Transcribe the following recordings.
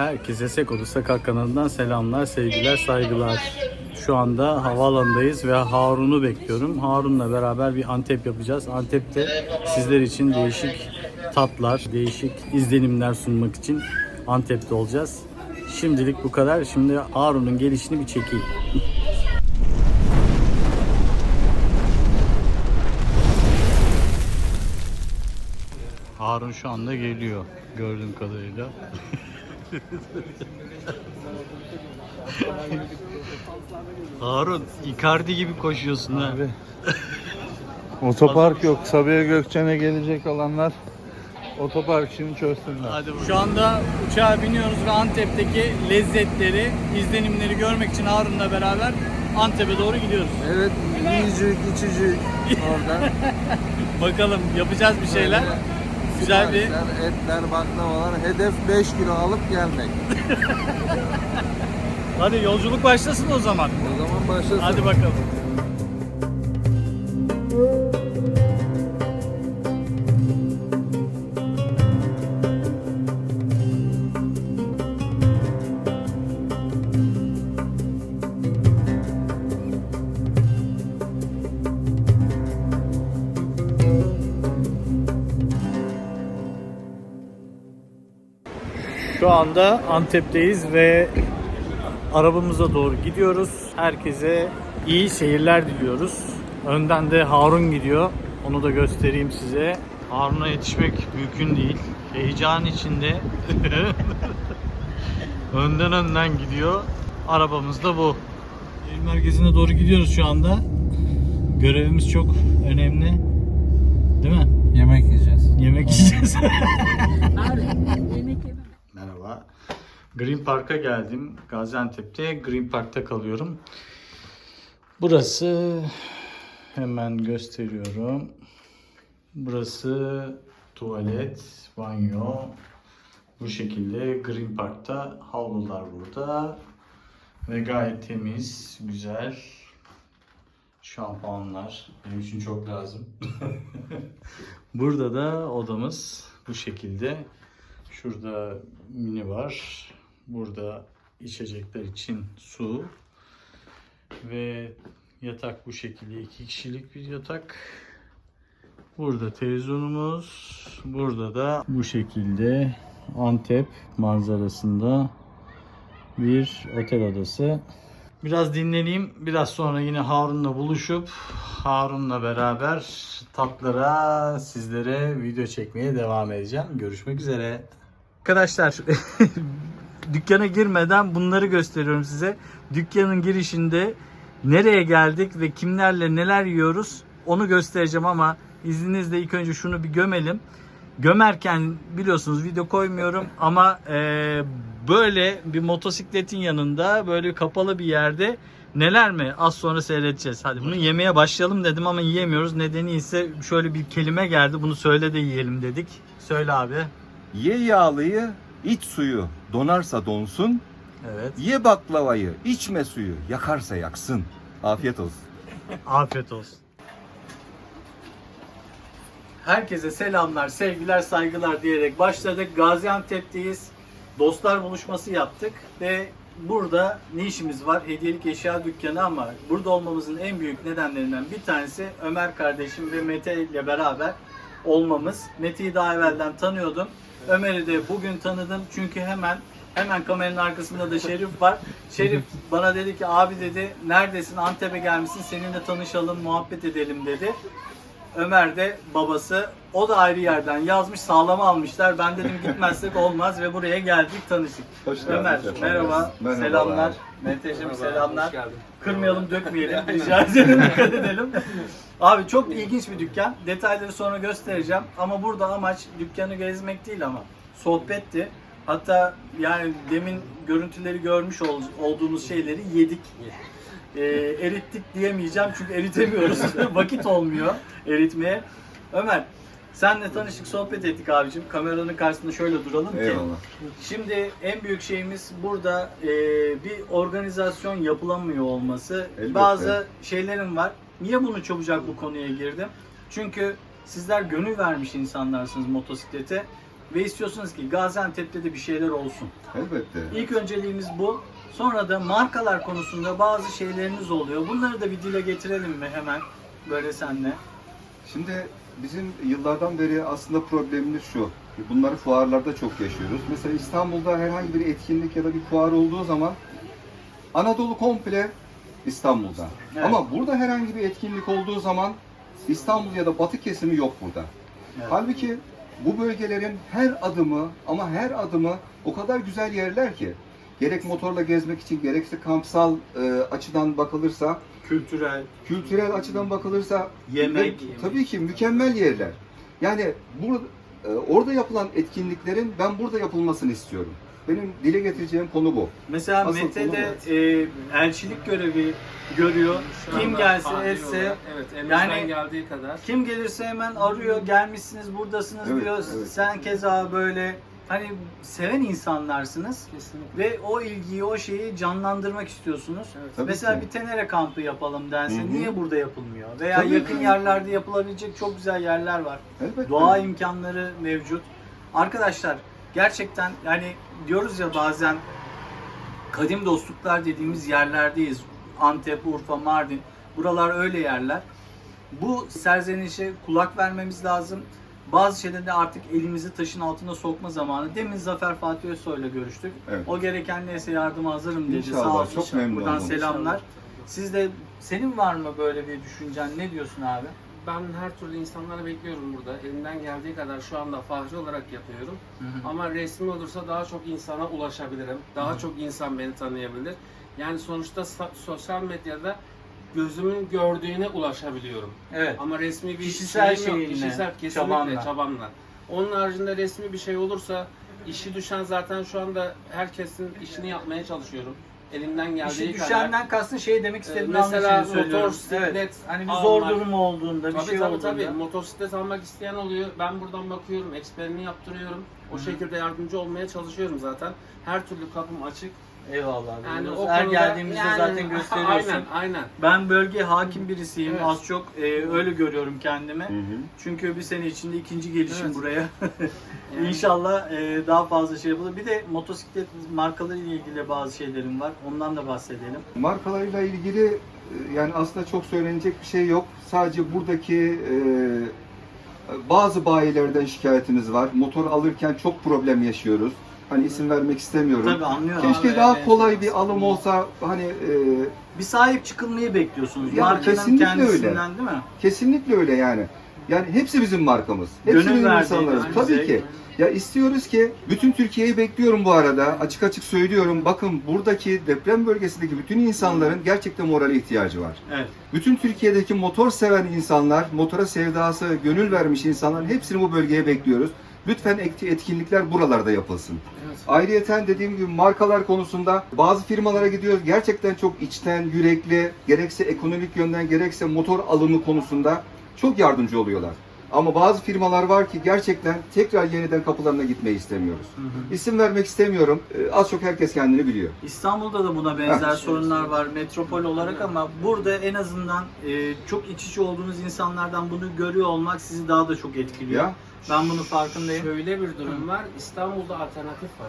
Herkese Sekodu Sakal kanalından selamlar, sevgiler, saygılar. Şu anda havaalanındayız ve Harun'u bekliyorum. Harun'la beraber bir Antep yapacağız. Antep'te sizler için değişik tatlar, değişik izlenimler sunmak için Antep'te olacağız. Şimdilik bu kadar. Şimdi Harun'un gelişini bir çekeyim. Harun şu anda geliyor gördüğüm kadarıyla. Harun Icardi gibi koşuyorsun ha. Otopark yok. Sabiha Gökçen'e gelecek olanlar otopark işini çözsünler. Hadi Şu anda uçağa biniyoruz ve Antep'teki lezzetleri, izlenimleri görmek için Harun'la beraber Antep'e doğru gidiyoruz. Evet, yiyecek, içecek orada. Bakalım yapacağız bir şeyler. Güzel bir Siparişler, etler, baklavalar. Hedef 5 kilo alıp gelmek. Hadi yolculuk başlasın o zaman. O zaman başlasın. Hadi bakalım. Şu anda Antep'teyiz ve arabamıza doğru gidiyoruz. Herkese iyi seyirler diliyoruz. Önden de Harun gidiyor. Onu da göstereyim size. Harun'a yetişmek mümkün değil. Heyecan içinde. önden önden gidiyor. Arabamız da bu. Şehir merkezine doğru gidiyoruz şu anda. Görevimiz çok önemli. Değil mi? Yemek yiyeceğiz. Yemek yiyeceğiz. Yemek yemem. Merhaba. Green Park'a geldim. Gaziantep'te Green Park'ta kalıyorum. Burası hemen gösteriyorum. Burası tuvalet, banyo. Bu şekilde Green Park'ta havlular burada. Ve gayet temiz, güzel. Şampuanlar benim için çok lazım. Burada da odamız bu şekilde. Şurada mini var. Burada içecekler için su. Ve yatak bu şekilde iki kişilik bir yatak. Burada televizyonumuz. Burada da bu şekilde Antep manzarasında bir otel odası. Biraz dinleneyim. Biraz sonra yine Harun'la buluşup Harun'la beraber tatlara sizlere video çekmeye devam edeceğim. Görüşmek üzere. Arkadaşlar dükkana girmeden bunları gösteriyorum size. Dükkanın girişinde nereye geldik ve kimlerle neler yiyoruz onu göstereceğim ama izninizle ilk önce şunu bir gömelim. Gömerken biliyorsunuz video koymuyorum ama e, böyle bir motosikletin yanında böyle kapalı bir yerde neler mi az sonra seyredeceğiz. Hadi bunu yemeye başlayalım dedim ama yiyemiyoruz. Nedeni ise şöyle bir kelime geldi bunu söyle de yiyelim dedik. Söyle abi. Ye yağlıyı, iç suyu, donarsa donsun. Evet. Ye baklavayı, içme suyu, yakarsa yaksın. Afiyet olsun. Afiyet olsun. Herkese selamlar, sevgiler, saygılar diyerek başladık. Gaziantep'teyiz. Dostlar buluşması yaptık ve burada ne işimiz var? Hediyelik eşya dükkanı ama burada olmamızın en büyük nedenlerinden bir tanesi Ömer kardeşim ve Mete ile beraber olmamız. Mete'yi daha evvelden tanıyordum. Ömer'i de bugün tanıdım çünkü hemen hemen kameranın arkasında da Şerif var. Şerif bana dedi ki abi dedi neredesin Antep'e gelmişsin seninle tanışalım muhabbet edelim dedi. Ömer de babası o da ayrı yerden yazmış sağlama almışlar. Ben dedim gitmezsek olmaz ve buraya geldik tanıştık. Hoş geldin Ömer efendim. merhaba, Merhabalar. selamlar. Menteşe'm selamlar. Kırmayalım dökmeyelim rica ederim dikkat edelim. Abi çok ilginç bir dükkan. Detayları sonra göstereceğim. Ama burada amaç dükkanı gezmek değil ama sohbetti. Hatta yani demin görüntüleri görmüş ol- olduğumuz şeyleri yedik. Ee, erittik diyemeyeceğim çünkü eritemiyoruz. Vakit olmuyor eritmeye. Ömer senle tanıştık sohbet ettik abicim. Kameranın karşısında şöyle duralım ki. Eyvallah. Şimdi en büyük şeyimiz burada e, bir organizasyon yapılamıyor olması. Elbette. Bazı şeylerim var. Niye bunu çabucak bu konuya girdim? Çünkü sizler gönül vermiş insanlarsınız motosiklete. ve istiyorsunuz ki Gaziantep'te de bir şeyler olsun. Elbette. İlk önceliğimiz bu. Sonra da markalar konusunda bazı şeyleriniz oluyor. Bunları da bir dile getirelim mi hemen böyle senle? Şimdi bizim yıllardan beri aslında problemimiz şu. Bunları fuarlarda çok yaşıyoruz. Mesela İstanbul'da herhangi bir etkinlik ya da bir fuar olduğu zaman Anadolu komple İstanbul'da. Evet. Ama burada herhangi bir etkinlik olduğu zaman İstanbul ya da Batı kesimi yok burada. Evet. Halbuki bu bölgelerin her adımı ama her adımı o kadar güzel yerler ki gerek motorla gezmek için gerekse kampsal e, açıdan bakılırsa Kültürel, kültürel açıdan bakılırsa Yemek. ve tabii ki mükemmel yerler. Yani burada e, orada yapılan etkinliklerin ben burada yapılmasını istiyorum. Benim dile getireceğim konu bu. Mesela Asıl Mete konu de e, elçilik görevi görüyor. Şu Kim anda gelse faal etse olarak, evet elimizden yani- geldiği kadar kim gelirse hemen arıyor. Gelmişsiniz, buradasınız Evet, diyor. evet. Sen keza böyle hani seven insanlarsınız kesinlikle. ve o ilgiyi, o şeyi canlandırmak istiyorsunuz. Evet. Tabii Mesela ki. bir tenere kampı yapalım dense Hı hı. niye burada yapılmıyor? Veya Tabii yakın ki. yerlerde yapılabilecek çok güzel yerler var. Elbette. Doğa imkanları mevcut. Arkadaşlar gerçekten yani diyoruz ya bazen kadim dostluklar dediğimiz yerlerdeyiz. Antep, Urfa, Mardin. Buralar öyle yerler. Bu serzenişe kulak vermemiz lazım. Bazı şeyleri artık elimizi taşın altına sokma zamanı. Demin Zafer Fatih Özsoy'la görüştük. Evet. O gereken neyse yardıma hazırım dedi. İnşallah, Sağ olsun. çok memnun Buradan oldum. selamlar. İnşallah. Siz de senin var mı böyle bir düşüncen? Ne diyorsun abi? Ben her türlü insanları bekliyorum burada. Elimden geldiği kadar şu anda fahri olarak yapıyorum. Ama resmi olursa daha çok insana ulaşabilirim. Daha çok insan beni tanıyabilir. Yani sonuçta sosyal medyada gözümün gördüğüne ulaşabiliyorum. Evet. Ama resmi bir Kişisel şeyim yok. Kişisel kesinlikle çabanla. çabanla. Onun haricinde resmi bir şey olursa işi düşen zaten şu anda herkesin işini yapmaya çalışıyorum. Elimden geldiği İşi kadar. düşenden kastın şey demek istediğini Ee, mesela motosiklet evet. Hani bir almak. zor durum olduğunda, bir Tabii şey tabii olduğunda. tabii. Motosiklet almak isteyen oluyor. Ben buradan bakıyorum, eksperini yaptırıyorum. O şekilde yardımcı olmaya çalışıyorum zaten. Her türlü kapım açık. Eyvallah. Yani o Her konuda geldiğimizde yani- zaten gösteriyorsun. aynen, aynen. Ben bölge hakim birisiyim. Evet. Az çok e, öyle görüyorum kendimi. Hı hı. Çünkü bir sene içinde ikinci gelişim Evet. buraya. Yani- İnşallah e, daha fazla şey yapılır. Bir de motosiklet markaları ile ilgili bazı şeylerim var. Ondan da bahsedelim. Markalarıyla ilgili e, yani aslında çok söylenecek bir şey yok. Sadece buradaki e, bazı bayilerden şikayetimiz var. Motor alırken çok problem yaşıyoruz. Hani isim vermek istemiyorum. Tabii anlıyorum. Keşke Abi, daha evet. kolay bir alım olsa hani e, Bir sahip çıkılmayı bekliyorsunuz. Ya Markanın kesinlikle kendisinden değil mi? kesinlikle öyle yani. Yani hepsi bizim markamız. Hepsi Gönül bizim insanlarız. bize. Tabii ki. Ya istiyoruz ki bütün Türkiye'yi bekliyorum bu arada. Açık açık söylüyorum. Bakın buradaki deprem bölgesindeki bütün insanların gerçekten morale ihtiyacı var. Evet. Bütün Türkiye'deki motor seven insanlar, motora sevdası, gönül vermiş insanların hepsini bu bölgeye bekliyoruz. Lütfen et- etkinlikler buralarda yapılsın. Evet. Ayrıyeten dediğim gibi markalar konusunda bazı firmalara gidiyoruz. Gerçekten çok içten, yürekli, gerekse ekonomik yönden gerekse motor alımı konusunda çok yardımcı oluyorlar. Ama bazı firmalar var ki gerçekten tekrar yeniden kapılarına gitmeyi istemiyoruz. İsim vermek istemiyorum. Ee, Az çok herkes kendini biliyor. İstanbul'da da buna benzer sorunlar var metropol olarak ama burada en azından e, çok iç içe olduğunuz insanlardan bunu görüyor olmak sizi daha da çok etkiliyor. Ya Ben bunun farkındayım. Şöyle bir durum var. İstanbul'da alternatif var.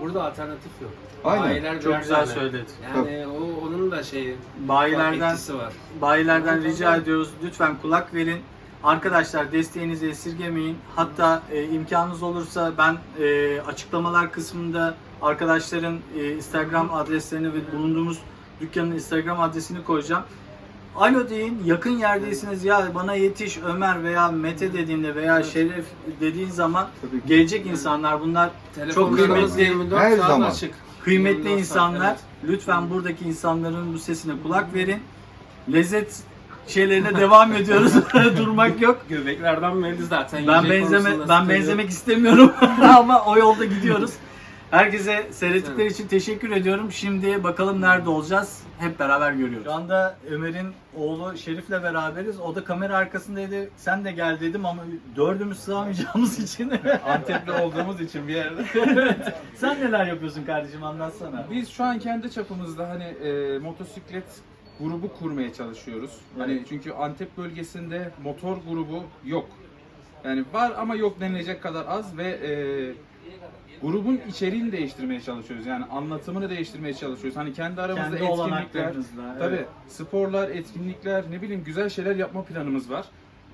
Burada alternatif yok. Aynen. Bayiler Çok güzel tane. söyledin. Yani o onun da şeyi Bayilerden etkisi var. bayilerden rica ediyoruz lütfen kulak verin. Arkadaşlar desteğinizi esirgemeyin. Hatta e, imkanınız olursa ben e, açıklamalar kısmında arkadaşların e, Instagram adreslerini ve bulunduğumuz dükkanın Instagram adresini koyacağım. Alo deyin, yakın yerdeysiniz ya bana yetiş Ömer veya Mete dediğinde veya Evet. Şeref dediğin zaman tabii ki. gelecek insanlar bunlar Telefonlarımız kıymetli. 24 Her saat zaman. açık. kıymetli 24 saat, insanlar. evet. Lütfen buradaki insanların bu sesine kulak verin. Lezzet şeylerine devam ediyoruz. Durmak yok. Göbeklerden belli zaten. Ben Yiyecek benzeme konusunda ben sıkıntı benzemek istemiyorum ama o yolda gidiyoruz. Herkese seyrettikleri için teşekkür ediyorum. Şimdi bakalım nerede olacağız? Hep beraber görüyoruz. Şu anda Ömer'in oğlu Şerif'le beraberiz. O da kamera arkasındaydı. Sen de gel dedim ama dördümüz sığamayacağımız için. Antepli olduğumuz için bir yerde. Sen neler yapıyorsun kardeşim anlatsana. Biz şu an kendi çapımızda hani e, motosiklet grubu kurmaya çalışıyoruz. Hani çünkü Antep bölgesinde motor grubu yok. Yani var ama yok denilecek kadar az ve e, grubun içeriğini değiştirmeye çalışıyoruz. Yani anlatımını değiştirmeye çalışıyoruz. Hani kendi aramızda Kendi etkinlikler, olanaklarınızla, tabii evet. sporlar, etkinlikler, ne bileyim güzel şeyler yapma planımız var.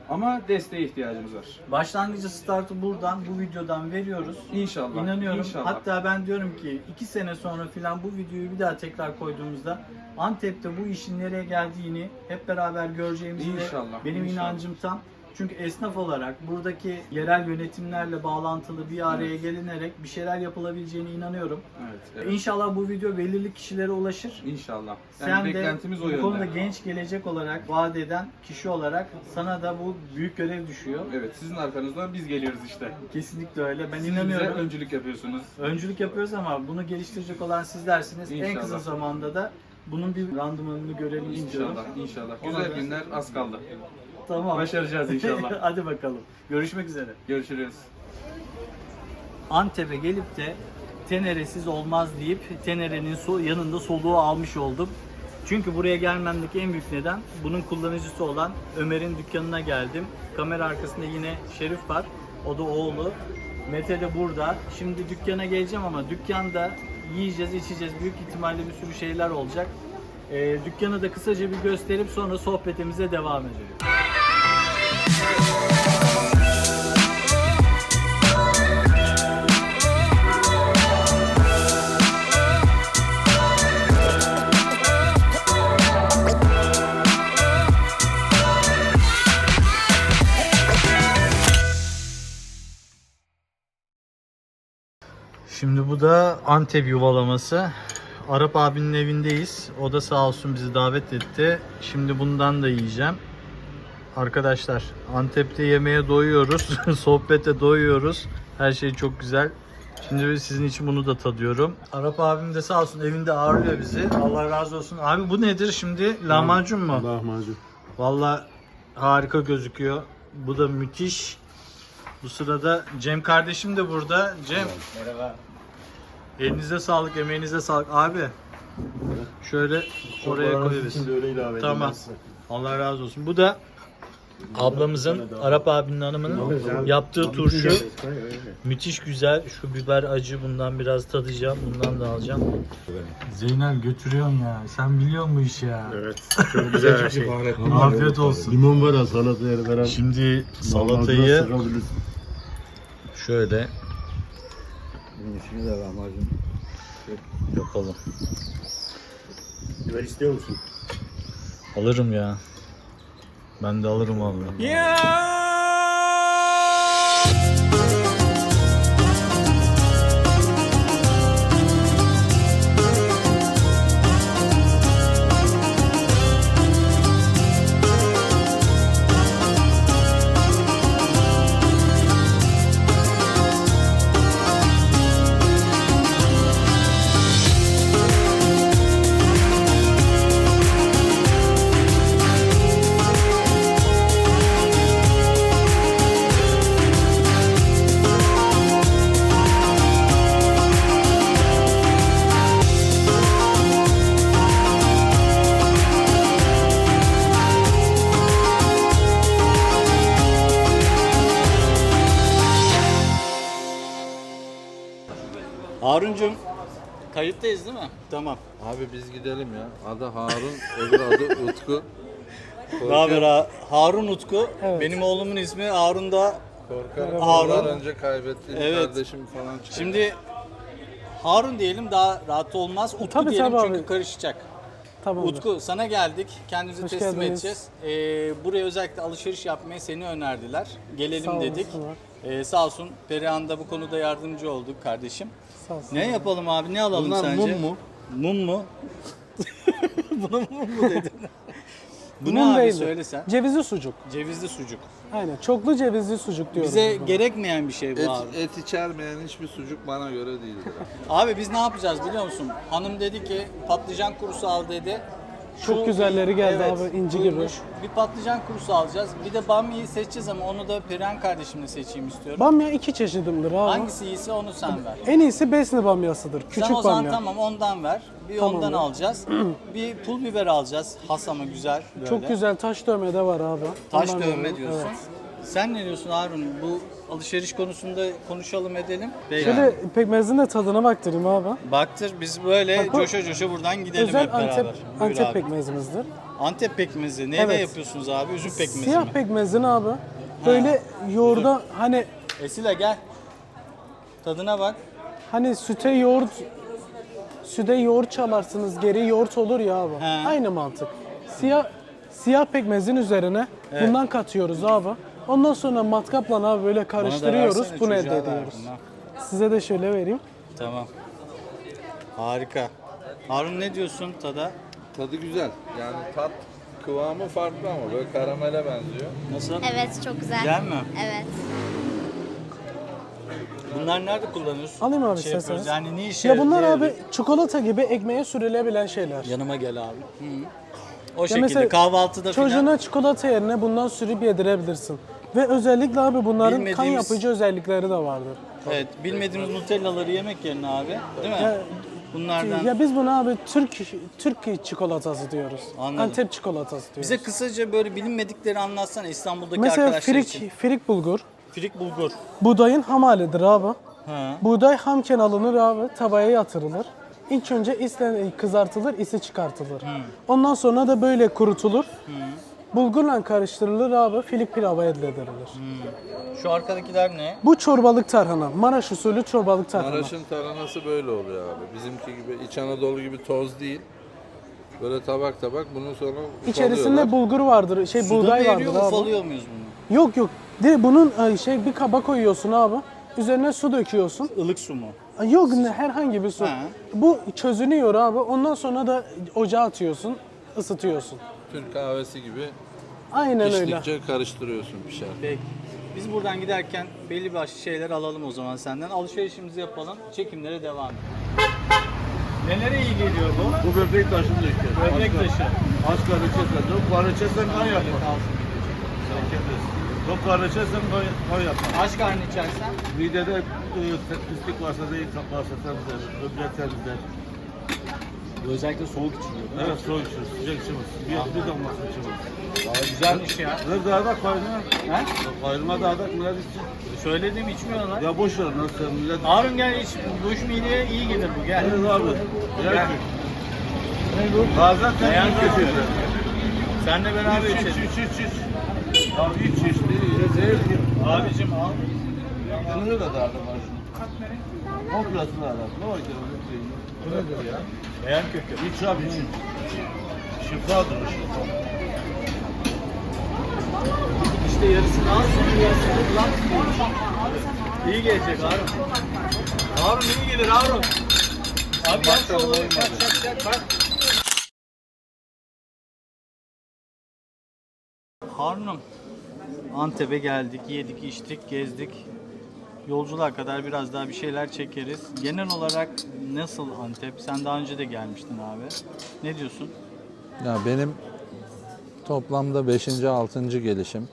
Ama desteğe ihtiyacımız var. Başlangıcı startı buradan, bu videodan veriyoruz. İnşallah. İnanıyorum. İnşallah. Hatta ben diyorum ki iki sene sonra filan bu videoyu bir daha tekrar koyduğumuzda Antep'te bu işin nereye geldiğini hep beraber göreceğimizi de İnşallah, benim inşallah. inancım tam. Çünkü esnaf olarak buradaki yerel yönetimlerle bağlantılı bir araya Evet. gelinerek bir şeyler yapılabileceğine inanıyorum. Evet. evet. İnşallah bu video belirli kişilere ulaşır. İnşallah. Yani Sen de beklentimiz o bu yönde. konuda genç gelecek olarak vaat eden kişi olarak sana da bu büyük görev düşüyor. Evet, sizin arkanızdan biz geliyoruz işte. Kesinlikle öyle. Ben Siz bize inanıyorum. öncülük yapıyorsunuz. Öncülük yapıyoruz ama bunu geliştirecek olan sizlersiniz. En İnşallah. kısa zamanda da bunun bir randımanını görelim istiyorum. İnşallah, inşallah. Güzel günler az kaldı. Tamam. Başaracağız inşallah. Hadi bakalım. Görüşmek üzere. Görüşürüz. Antep'e gelip de Tenere'siz olmaz deyip Tenere'nin yanında soluğu almış oldum. Çünkü buraya gelmemdeki en büyük neden bunun kullanıcısı olan Ömer'in dükkanına geldim. Kamera arkasında yine Şerif var. O da oğlu. Mete de burada. Şimdi dükkana geleceğim ama dükkanda yiyeceğiz, içeceğiz. Büyük ihtimalle bir sürü şeyler olacak. Ee, dükkanı da kısaca bir gösterip sonra sohbetimize devam edelim. Şimdi bu da Antep yuvalaması. Arap abinin evindeyiz. O da sağ olsun bizi davet etti. Şimdi bundan da yiyeceğim. Arkadaşlar Antep'te yemeğe doyuyoruz. Sohbete doyuyoruz. Her şey çok güzel. Şimdi sizin için bunu da tadıyorum. Arap abim de sağ olsun evinde ağırlıyor bizi. Allah razı olsun. Abi bu nedir şimdi? Lahmacun mu? Lahmacun. Valla harika gözüküyor. Bu da müthiş. Bu sırada Cem kardeşim de burada. Cem. Merhaba. Elinize sağlık, emeğinize sağlık. Abi. Şöyle oraya öyle ilave edeyim Tamam. size. Allah razı olsun. Bu da ablamızın, Arap abinin hanımının yaptığı turşu. Müthiş güzel. Şu biber acı. Bundan biraz tadacağım. Bundan da alacağım. Zeynel götürüyorsun ya. Sen biliyor musun bu işi ya? Evet. Çok güzel her şey. Afiyet olsun. Limon var ya salataya veren. Şimdi salatayı şöyle Şimdi de lahmacun. yapalım. Biber istiyor musun? Alırım ya. Ben de alırım vallahi. Haruncum kayıttayız değil mi? Tamam. Abi biz gidelim ya. Adı Harun, öbür adı Utku. Ne haber ha- Harun Utku. Benim oğlumun ismi Harun da. Korkarım Harun. yıllar önce kaybettiğim Evet. kardeşim falan çıkıyor. Şimdi Harun diyelim daha rahat olmaz. Utku Tabii, diyelim tabii çünkü abi. karışacak. Tamamdır. Utku sana geldik. Kendimizi Hoş teslim geldiniz. edeceğiz. Ee, buraya özellikle alışveriş yapmayı seni önerdiler. Gelelim Sağ dedik. olasınlar. Ee, sağ olsun Perihan da bu konuda yardımcı olduk kardeşim. Sağ olsun. Ne yapalım abi? Ne alalım Bunlar sence? mum mu? Mum mu? Buna mum mu dedin? Bu ne Mum abi değildir. söylesen. Cevizli sucuk. Cevizli sucuk. Aynen. Çoklu cevizli sucuk diyoruz. Bize biz buna. gerekmeyen bir şey bu Et, abi. et içermeyen hiçbir sucuk bana göre değildir. Abi biz ne yapacağız biliyor musun? Hanım dedi ki patlıcan kurusu al dedi. Çok güzelleri geldi abi, inci gibi. Bir patlıcan kurusu alacağız. Bir de bamyayı seçeceğiz ama onu da Perihan kardeşimle seçeyim istiyorum. Bamya iki çeşidimdir abi. Hangisi iyiyse onu sen ver. En iyisi Besni bamyasıdır. Küçük sen o zaman bamya. tamam ondan ver. Bir Tamam ondan ya. alacağız. bir pul biber alacağız. Has ama güzel böyle. Çok güzel taş dövme de var abi. Taş Ondan dövme diyorsun. Evet. Sen ne diyorsun Harun? Bu alışveriş konusunda konuşalım edelim. Beyler. Şöyle pekmezin de tadına baktırayım abi. Baktır biz böyle Bak bu coşa coşa buradan gidelim Özel hep beraber. Antep, Buyur Antep abi. pekmezimizdir. Antep pekmezi. Neyle Evet. yapıyorsunuz abi? Üzüm pekmezi Siyah mi? pekmezin abi. Böyle yoğurda hani Esile gel. Tadına bak. hani süte yoğurt süte yoğurt çalarsınız geri yoğurt olur ya abi. He. Aynı mantık. Siyah siyah pekmezin üzerine bundan katıyoruz abi. Ondan sonra matkapla abi böyle karıştırıyoruz. Bunu elde ediyoruz. Size de şöyle vereyim. Tamam. Harika. Harun ne diyorsun tada? Tadı güzel. Yani tat kıvamı farklı ama böyle karamele benziyor. Nasıl? Evet çok güzel. Güzel mi? Evet. Bunlar nerede kullanıyorsun? Alayım abi şey isterseniz. yapıyoruz. Yani ne işe Ya bunlar yarıyor? abi çikolata gibi ekmeğe sürülebilen şeyler. Yanıma gel abi. Hı. O Ya şekilde mesela kahvaltıda. Çocuğuna çikolata yerine bundan sürüp yedirebilirsin. Ve özellikle abi bunların kan Bilmediğimiz- yapıcı özellikleri de vardır. Evet, bilmediğimiz Nutella'ları yemek yerine abi, değil mi? Ya- Bunlardan. Ya biz buna abi Türk Türk çikolatası diyoruz. Anladım. Antep çikolatası diyoruz. Bize kısaca böyle bilinmedikleri anlatsana İstanbul'daki Mesela arkadaşlar firik, için. firik bulgur. Firik bulgur. Buğdayın ham halidir abi. Ha. Buğday hamken alınır abi, tavaya yatırılır. İlk önce islen kızartılır, isi çıkartılır. Ondan sonra da böyle kurutulur. Bulgurla karıştırılır abi, filik pilava edilir. Şu arkadakiler ne? Bu çorbalık tarhana, Maraş usulü çorbalık tarhana. Maraş'ın taranası böyle oluyor abi. Bizimki gibi İç Anadolu gibi toz değil. Böyle tabak tabak bunun sonra İçerisinde ufalıyorlar. bulgur vardır, şey Suda buğday mı vardır eriyor, abi. ufalıyor muyuz bunu? Yok yok. De bunun e, şey bir kaba koyuyorsun abi. Üzerine su döküyorsun. Ilık su mu? Yok ne herhangi bir su. Ha. Bu çözünüyor abi. Ondan sonra da ocağa atıyorsun, ısıtıyorsun. Türk kahvesi gibi Aynen öyle. piştikçe karıştırıyorsun pişer. Peki. Biz buradan giderken belli başlı şeyler alalım o zaman senden. Alışverişimizi yapalım, çekimlere devam edelim. Nelere iyi geliyor bu? Bu böbrek taşını döküyor. Böbrek taşı. Aç çok karı içersen kan yapar. İçersen kan, kan yapar. Aç karnı içersen Midede e, pislik varsa değil, varsa temizler, böbrek temizler. Özellikle soğuk içiliyor. Evet, soğuk içiyoruz, sıcak içiyoruz. Bir, bir damlasını içiyoruz. Daha güzelmiş ya. Ne dağda kayrına? He? Kayrına dağda millet içsin. Söyledim içmiyorlar. Ya boş ver, nasıl millet... Harun gel iç. Duş mideye iyi gelir bu gel. Evet abi. Gel. Bazen sen Beğen iç kötü. içiyorsun. Senle beraber İç, iç, içelim. iç, iç, iç. Ya iç, iç. Ne-. Abicim al. Yanını da dağda var. Komplesini arar. Ne ki? Bu nedir ya? Beğen kökü. İç abi iç. Şifadır o şifa. İşte yarısını al yarısını kullan. İyi gelecek Harun. Harun iyi gelir Harun. Abi yap şu olayı. Çak çak çak bak. Harun'um. Antep'e geldik, yedik, içtik, gezdik. Yolculuğa kadar biraz daha bir şeyler çekeriz. Genel olarak nasıl Antep? Sen daha önce de gelmiştin abi. Ne diyorsun? Ya benim toplamda 5. 6. gelişim.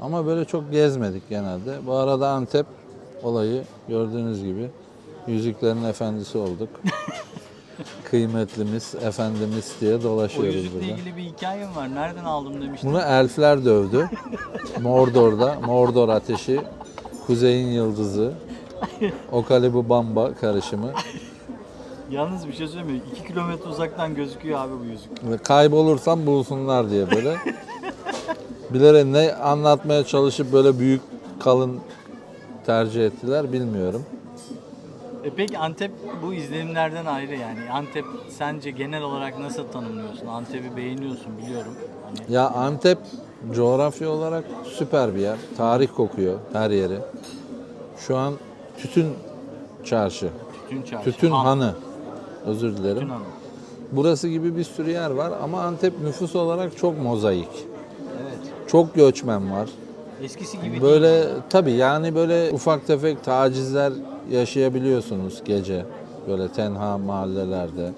Ama böyle çok gezmedik genelde. Bu arada Antep olayı gördüğünüz gibi Yüzüklerin Efendisi olduk. Kıymetlimiz, efendimiz diye O dolaşıyoruz yüzükle burada. ilgili bir hikayem var. Nereden aldım demiştin. Bunu elfler dövdü. Mordor'da, Mordor ateşi, Kuzey'in yıldızı, Okalibu Bamba karışımı. Yalnız bir şey söyleyeyim mi? 2 kilometre uzaktan gözüküyor abi bu yüzük. Ve kaybolursam bulsunlar diye böyle. Bilerek ne anlatmaya çalışıp böyle büyük kalın tercih ettiler bilmiyorum. E peki Antep bu izlenimlerden ayrı yani. Antep sence genel olarak nasıl tanımlıyorsun? Antep'i beğeniyorsun biliyorum. Hani Ya Antep coğrafya olarak süper bir yer. Tarih kokuyor her yeri. Şu an tütün çarşı, tütün çarşı. tütün Han- hanı. Özür dilerim. Tütün hanı. Burası gibi bir sürü yer var ama Antep nüfus olarak çok mozaik. Evet. Çok göçmen var. Eskisi gibi değil. Böyle tabii yani böyle ufak tefek tacizler yaşayabiliyorsunuz gece. Böyle tenha mahallelerde.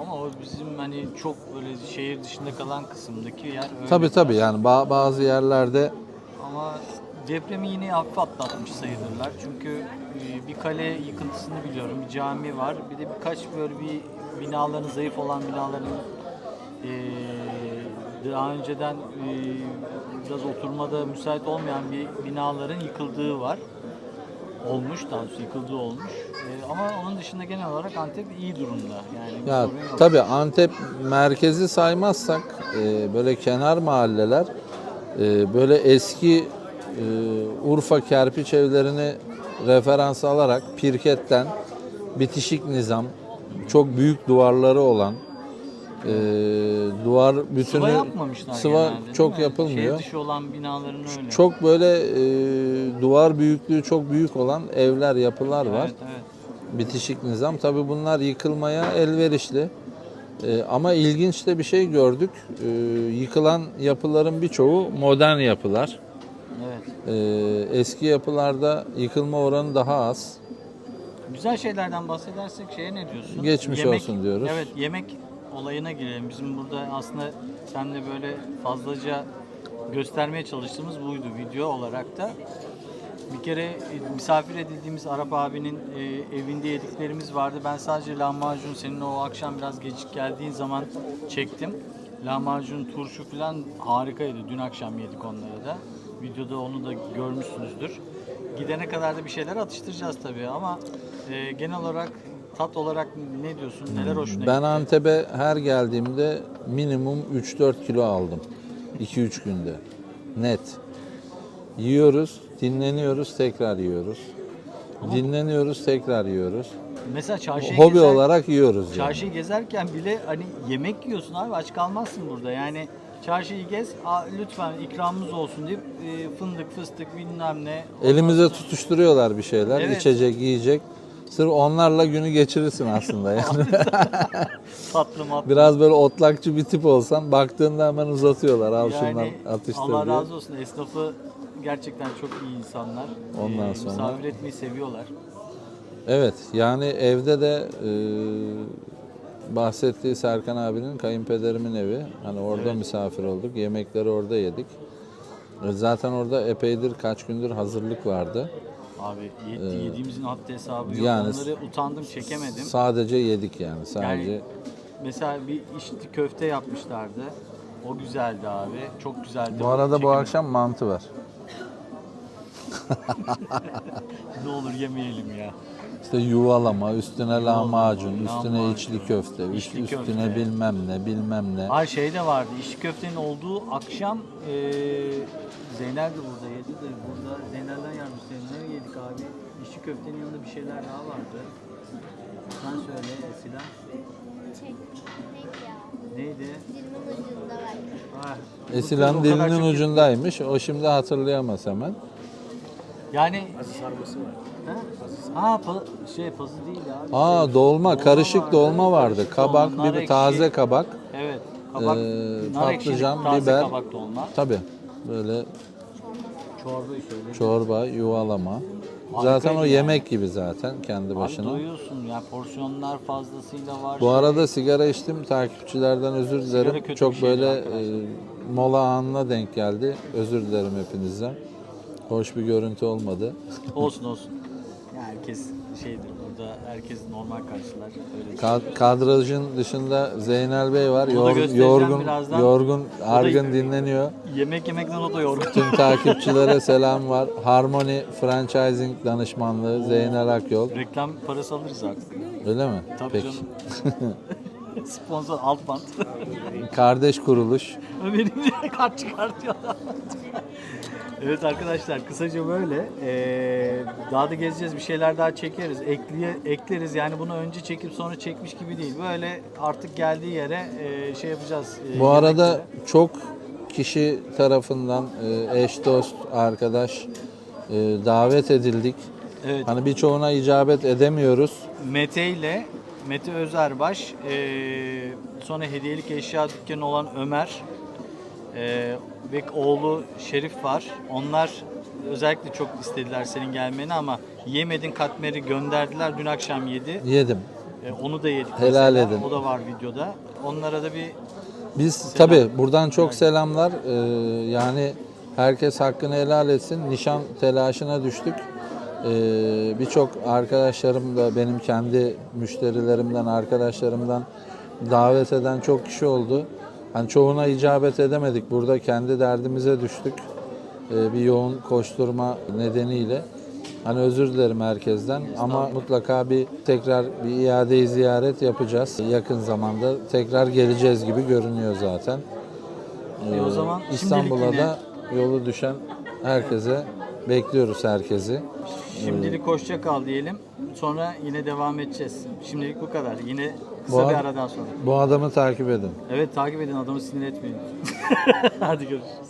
Ama o bizim hani çok böyle şehir dışında kalan kısımdaki yer öyle. Tabii tabii yani ba- bazı yerlerde Ama depremi yine hafif atlatmış sayılırlar. Çünkü e, bir kale yıkıntısını biliyorum. Bir cami var. Bir de birkaç böyle bir binaların zayıf olan binaların e, daha önceden e, biraz oturmada müsait olmayan bir binaların yıkıldığı var. Olmuş, daha doğrusu yıkıldığı olmuş. E, ama onun dışında genel olarak Antep iyi durumda. Yani bir Ya sorun yok. tabii Antep merkezi saymazsak e, böyle kenar mahalleler e, böyle eski e, Urfa kerpiç evlerini referans alarak pirketten bitişik nizam çok büyük duvarları olan e, duvar bütünü Sıva yapmamışlar sıva genelde, çok mi? yapılmıyor. Şehir dışı olan binaların öyle. Çok böyle e, duvar büyüklüğü çok büyük olan evler, yapılar var. Evet, evet. Bitişik nizam. Tabii bunlar yıkılmaya elverişli. Ee, ama ilginç de bir şey gördük. Ee, yıkılan yapıların birçoğu modern yapılar. Evet. Ee, eski yapılarda yıkılma oranı daha az. Güzel şeylerden bahsedersek şeye ne diyorsun? Geçmiş olsun diyoruz. Evet yemek olayına girelim. Bizim burada aslında seninle böyle fazlaca göstermeye çalıştığımız buydu video olarak da. Bir kere e, misafir edildiğimiz Arap abinin e, evinde yediklerimiz vardı. Ben sadece lahmacun senin o akşam biraz gecik geldiğin zaman çektim. Lahmacun, turşu falan harikaydı. Dün akşam yedik onları da. Videoda onu da görmüşsünüzdür. Gidene kadar da bir şeyler atıştıracağız tabii ama e, genel olarak tat olarak ne diyorsun? Neler hoşuna Ben gitti? Antep'e her geldiğimde minimum 3-4 kilo aldım. 2-3 günde. Net. Yiyoruz, dinleniyoruz, tekrar yiyoruz. Dinleniyoruz, tekrar yiyoruz. Mesela çarşıya Hobi gezer- olarak yiyoruz yani. Çarşıyı gezerken bile hani yemek yiyorsun abi aç kalmazsın burada. Yani çarşıyı gez "Aa, lütfen ikramımız olsun deyip e, fındık fıstık bilmem ne. Elimize tutuşturuyorlar bir şeyler, Evet. içecek, yiyecek. Sırf onlarla günü geçirirsin aslında yani. Tatlı matlı. Biraz böyle otlakçı bir tip olsan baktığında hemen uzatıyorlar. Al şundan yani atıştır Allah diye. razı olsun esnafı gerçekten çok iyi insanlar. Ondan Ee, sonra- Misafir etmeyi seviyorlar. Evet yani evde de e, bahsettiği Serkan abinin kayınpederimin evi. Hani orada Evet. misafir olduk. Yemekleri orada yedik. E, Zaten orada epeydir kaç gündür hazırlık vardı. Abi yedi- yediğimizin haddi hesabı yok. Ee, yani- Onları utandım çekemedim. Sadece yedik yani sadece. Yani mesela bir içli köfte yapmışlardı. O güzeldi abi. Çok güzeldi. bu arada bu Çekemedim. akşam mantı var. Ne olur yemeyelim ya. İşte yuvalama, üstüne lahmacun, üstüne lahmacun, içli köfte, üst- içli üstüne köfte. bilmem ne, bilmem ne. Hayır şey de vardı. İşçi köftenin olduğu akşam eee Zeynel de burada yedi de burada Zeynel'den yardım Zeynel'e yedik abi. İşçi köftenin yanında bir şeyler daha vardı. Sen söyle Esila. Çek. Neydi ya? Neydi? Dilimin ucunda var. Esilan o kadar dilinin çok- ucundaymış. O şimdi hatırlayamaz hemen. Yani sarması var. Ha? Ha pa- şey pazı değil abi. Aa Şey, dolma, karışık vardı. dolma vardı. Karışık Kabak, nar bir ekşi. taze kabak. Evet. Kabak, Ee, nar ekşili patlıcan, taze biber. kabak dolma. Tabii. Böyle Çorbayı söyle. çorba, yuvalama. Zaten o yani. yemek gibi zaten kendi Abi başına. doyuyorsun ya porsiyonlar fazlasıyla var. Bu şey. arada sigara içtim. Takipçilerden özür dilerim. Çok böyle e, mola anına denk geldi. Özür dilerim hepinizden. Hoş bir görüntü olmadı. Olsun olsun. Ya herkes şeydir herkes normal karşılar. Öyle Kad- kadrajın dışında Zeynel Bey var. Yor- göstereceğim yorgun, birazdan. yorgun, argın dinleniyor. Yemek yemekten o da yorgun. Tüm takipçilere selam var. Harmony Franchising danışmanlığı Zeynel Akyol. Reklam parası alırız artık. Öyle mi? Tabii Peki. canım. Sponsor alt bant. Kardeş kuruluş. Benim de kart çıkartıyor adam. evet arkadaşlar kısaca böyle. Ee, daha da gezeceğiz bir şeyler daha çekeriz. Ekliye, ekleriz yani bunu önce çekip sonra çekmiş gibi değil. Böyle artık geldiği yere e, şey yapacağız. e, Bu arada yemekleri. çok kişi tarafından e, eş, dost, arkadaş e, davet edildik. Evet. Hani birçoğuna icabet edemiyoruz. Mete ile Mete Özerbaş, eee, sonra hediyelik eşya dükkanı olan Ömer eee, ve oğlu Şerif var. Onlar özellikle çok istediler senin gelmeni ama yemedin katmeri gönderdiler. Dün akşam yedi. Yedim. E, onu da yedik. Helal mesela. edin. O da var videoda. Onlara da bir Biz tabi buradan çok selamlar. Ee, yani herkes hakkını helal etsin. Nişan telaşına düştük. Ee, Birçok arkadaşlarım da benim kendi müşterilerimden, arkadaşlarımdan davet eden çok kişi oldu. Hani çoğuna icabet edemedik. Burada kendi derdimize düştük. Ee, bir yoğun koşturma nedeniyle. Hani özür dilerim herkesten ama mutlaka bir tekrar bir iade ziyaret yapacağız. Yakın zamanda tekrar geleceğiz gibi görünüyor zaten. E o Ee, zaman İstanbul'a da yolu düşen herkese bekliyoruz herkesi. Şimdilik hoşça kal diyelim. Sonra yine devam edeceğiz. Şimdilik bu kadar. Yine kısa Bu bir ad- aradan sonra. Bu adamı takip edin. Evet takip edin adamı sinir etmeyin. Hadi görüşürüz.